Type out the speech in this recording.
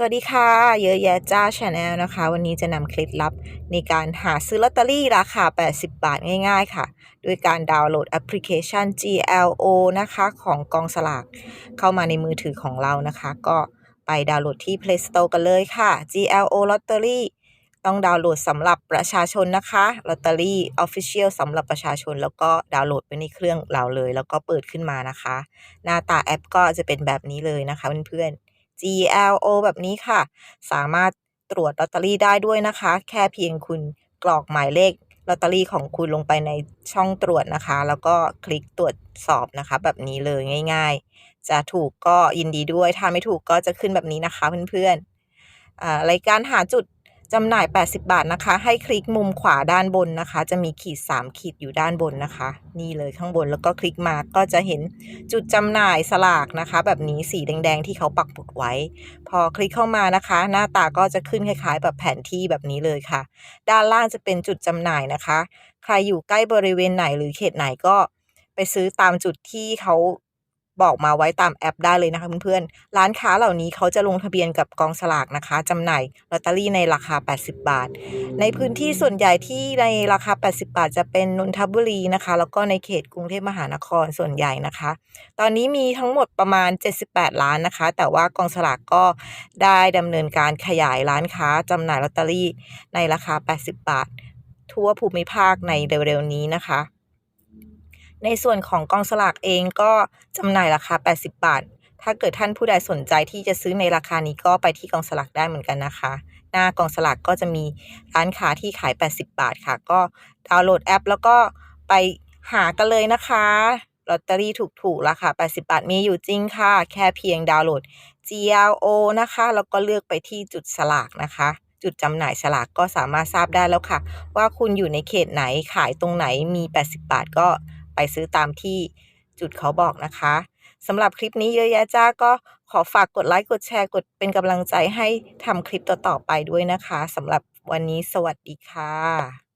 สวัสดีค่ะ เยอะแยะจ้าชาแนลนะคะ วันนี้จะนำเคล็ดลับในการหาซื้อลอตเตอรี่ราคา 80 บาทง่ายๆค่ะ ด้วยการดาวน์โหลดแอปพลิเคชัน GLO นะคะของกองสลากเข้ามาในมือถือของเรานะคะ ก็ไปดาวน์โหลดที่ Play Store กันเลยค่ะ GLO Lottery ต้องดาวน์โหลดสำหรับประชาชนนะคะลอตเตอรี่ Official สำหรับประชาชน แล้วก็ดาวน์โหลดไปในเครื่องเราเลย แล้วก็เปิดขึ้นมานะคะ หน้าตาแอปก็จะเป็นแบบนี้เลยนะคะเพื่อนๆ GLO แบบนี้ค่ะ สามารถตรวจลอตเตอรี่ได้ด้วยนะคะ แค่เพียงคุณกรอกหมายเลขลอตเตอรี่ของคุณลงไปในช่องตรวจนะคะ แล้วก็คลิกตรวจสอบนะคะ แบบนี้เลยง่าย ๆ จะถูกก็ยินดีด้วย ถ้าไม่ถูกก็จะขึ้นแบบนี้นะคะเพื่อนๆรายการหาจุด จำหน่าย 80 บาทนะคะ ให้คลิกมุมขวาด้านบนนะคะ จะมีขีด 3 ขีดอยู่ด้านบนนะคะ นี่เลยข้างบนแล้วก็คลิกมาก็จะเห็นจุดจำหน่ายสลากนะคะ แบบนี้สีแดง ๆ ที่เขาปักปุดไว้ พอคลิกเข้ามานะคะ หน้าตาก็จะขึ้นคล้ายๆ แบบแผนที่แบบนี้เลยค่ะ ด้านล่างจะเป็นจุดจำหน่ายนะคะ ใครอยู่ใกล้บริเวณไหนหรือเขตไหนก็ไปซื้อตามจุดที่เขา บอกมาไว้ตามแอปได้เลยนะคะเพื่อนๆ ร้านค้าเหล่านี้เขาจะลงทะเบียนกับกองสลากนะคะจำหน่ายลอตเตอรี่ในราคา 80 บาท ในพื้นที่ส่วนใหญ่ที่ในราคา 80 บาท จะเป็นนนทบุรีนะคะ แล้วก็ในเขตกรุงเทพมหานครส่วนใหญ่นะคะ ตอนนี้มีทั้งหมดประมาณ 78 ล้านนะคะ แต่ว่ากองสลากก็ได้ดำเนินการขยายร้านค้าจำหน่ายลอตเตอรี่ในราคา 80 บาท ทั่วภูมิภาคในเร็วๆนี้นะคะ ในส่วนของกองสลากเองก็จำหน่ายราคา 80 บาท ถ้าเกิดท่านผู้ใดสนใจที่จะซื้อในราคานี้ก็ไปที่กองสลากได้เหมือนกันนะคะ หน้ากองสลากก็จะมีร้านค้าที่ขาย 80 บาทค่ะ ก็ดาวน์โหลดแอป แล้วก็ไปหากันเลยนะคะลอตเตอรี่ถูกๆราคา 80 บาท มีอยู่จริงค่ะ แค่เพียงดาวน์โหลด GLO นะคะ แล้วก็เลือกไปที่จุดสลากนะคะ จุดจำหน่ายสลากก็สามารถทราบได้แล้วค่ะ ว่าคุณอยู่ในเขตไหนขายตรงไหนมี 80 บาทก็ ไปซื้อตามที่จุดเขาบอกนะคะสำหรับคลิปนี้เยอะแยะจ้าก็ขอฝากกดไลค์กดแชร์กดเป็นกำลังใจให้ทำคลิปต่อๆไปด้วยนะคะสำหรับวันนี้สวัสดีค่ะ